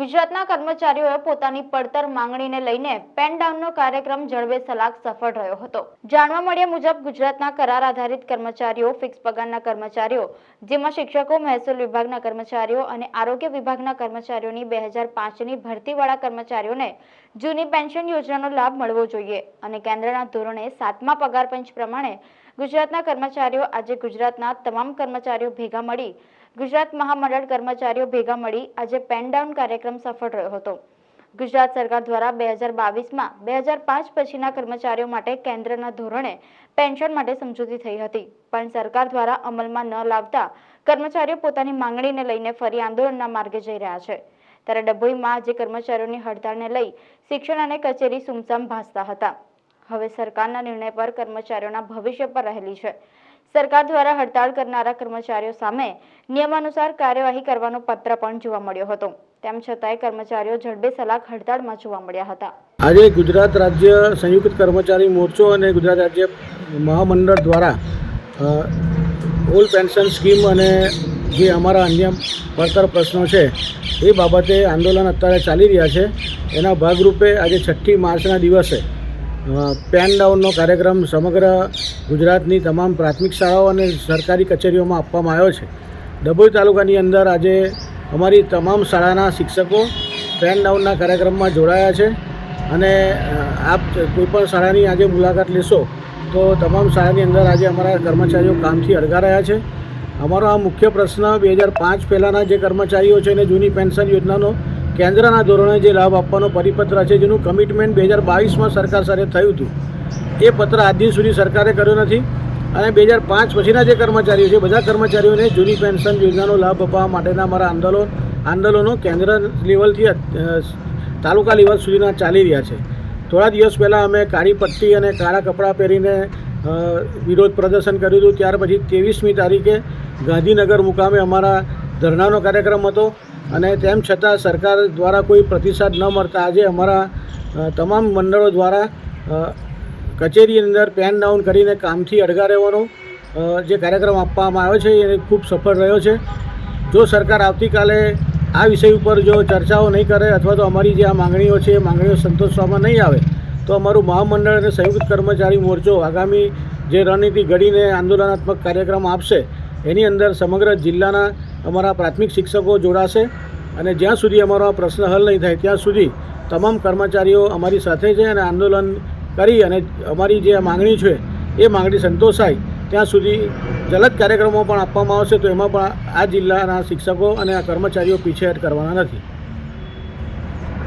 ગુજરાતના કર્મચારીઓએ પોતાની પડતર માંગણીને લઈને પેન ડાઉનનો કાર્યક્રમ જળવે સલાક સફળ રહ્યો હતો. જાણવા મળ્યા મુજબ ગુજરાતના કરાર આધારિત કર્મચારીઓ ફિક્સ પગારના કર્મચારીઓ, જેમાં શિક્ષકો, મહેસૂલ વિભાગના કર્મચારીઓ અને આરોગ્ય વિભાગના કર્મચારીઓની બે હજાર પાંચની ભરતીવાળા કર્મચારીઓને જૂની પેન્શન યોજનાનો લાભ મળવો જોઈએ અને કેન્દ્રના ધોરણે સાતમા પગાર પંચ પ્રમાણે ગુજરાતના કર્મચારીઓ આજે ગુજરાતના તમામ કર્મચારીઓ ભેગા મળી, ગુજરાત મહામંડળ કર્મચારીઓ ભેગા મળી આજે પેન ડાઉન કાર્યક્રમ સફળ રહ્યો હતો. ગુજરાત સરકાર દ્વારા બે હજાર બાવીસમાં બે હજાર પાંચ પછીના કર્મચારીઓ માટે કેન્દ્રના ધોરણે પેન્શન માટે સમજૂતી થઈ હતી. પણ સરકાર દ્વારા અમલમાં ન લાવતા કર્મચારીઓ પોતાની માંગણીને લઈને ફરી આંદોલનના માર્ગે જઈ રહ્યા છે. ત્યારે ડભોઈમાં આજે કર્મચારીઓની હડતાળને લઈ શિક્ષણ અને કચેરી સુમસામ ભાસતા હતા. હવે સરકારના નિર્ણય પર કર્મચારીઓના ભવિષ્ય પર રહેલી છે. સરકાર દ્વારા હડતાળ કરનારા કર્મચારીઓ સામે નિયમાનુસાર કાર્યવાહી કરવાનો પત્ર પણ જોવા મળ્યો હતો. તેમ છતાંય કર્મચારીઓ જડબે સલાક હડતાળમાં જોવા મળ્યા હતા. આજે ગુજરાત રાજ્ય સંયુક્ત કર્મચારી મોરચો અને ગુજરાત રાજ્ય મહામંડળ દ્વારા ઓલ પેન્શન સ્કીમ અને જે અમારા અન્ય પડતર પ્રશ્નો છે, એ બાબતે આંદોલન અત્યારે ચાલી રહ્યા છે. એના ભાગરૂપે આજે છઠ્ઠી માર્ચના દિવસે પેન ડાઉનનો કાર્યક્રમ સમગ્ર ગુજરાતની તમામ પ્રાથમિક શાળાઓ અને સરકારી કચેરીઓમાં આપવામાં આવ્યો છે. ડભોઈ તાલુકાની અંદર આજે અમારી તમામ શાળાના શિક્ષકો પેન ડાઉનના કાર્યક્રમમાં જોડાયા છે અને આપ કોઈપણ શાળાની આજે મુલાકાત લેશો તો તમામ શાળાની અંદર આજે અમારા કર્મચારીઓ કામથી અળગા રહ્યા છે. અમારો આ મુખ્ય પ્રશ્ન બે હજાર પાંચ પહેલાંના જે કર્મચારીઓ છે એને જૂની પેન્શન યોજનાનો કેન્દ્રના ધોરણે જે લાભ આપવાનો પરિપત્ર છે, જેનું કમિટમેન્ટ બે હજાર બાવીસમાં સરકાર સાથે થયું હતું, એ પત્ર આજ સુધી સરકારે કર્યો નથી અને બે હજાર પાંચ પછીના જે કર્મચારીઓ છે, બધા કર્મચારીઓને જૂની પેન્શન યોજનાનો લાભ અપાવવા માટેના અમારા આંદોલન, આંદોલનો કેન્દ્ર લેવલથી તાલુકા લેવલ સુધીના ચાલી રહ્યા છે. થોડા દિવસ પહેલાં અમે કાળી પટ્ટી અને કાળા કપડાં પહેરીને વિરોધ પ્રદર્શન કર્યું હતું. ત્યાર પછી ત્રેવીસમી તારીખે ગાંધીનગર મુકામે અમારા ધરણાનો કાર્યક્રમ હતો. અને તેમ છતાં સરકાર દ્વારા કોઈ પ્રતિસાદ ન મળતા આજે અમારા તમામ મંડળો દ્વારા કચેરીની અંદર પેન ડાઉન કરીને કામથી અડગા રહેવાનો જે કાર્યક્રમ આપવામાં આવ્યો છે એ ખૂબ સફળ રહ્યો છે. જો સરકાર આવતીકાલે આ વિષય ઉપર જો ચર્ચાઓ નહીં કરે અથવા તો અમારી જે આ માંગણીઓ છે, એ માંગણીઓ સંતોષવામાં નહીં આવે, તો અમારું મહામંડળ અને સંયુક્ત કર્મચારી મોરચો આગામી જે રણનીતિ ઘડીને આંદોલનાત્મક કાર્યક્રમ આપશે, એની અંદર સમગ્ર જિલ્લાના અમારા પ્રાથમિક શિક્ષકો જોડાશે અને જ્યાં સુધી અમારો આ પ્રશ્ન હલ નહીં થાય, ત્યાં સુધી તમામ કર્મચારીઓ અમારી સાથે છે અને આંદોલન કરી અને અમારી જે માગણી છે, એ માંગણી સંતોષાય. ત્યાં સુધી જલદ કાર્યક્રમો પણ આપવામાં આવશે તો એમાં પણ આ જિલ્લાના શિક્ષકો અને આ કર્મચારીઓ પીછેહટ કરવાના નથી.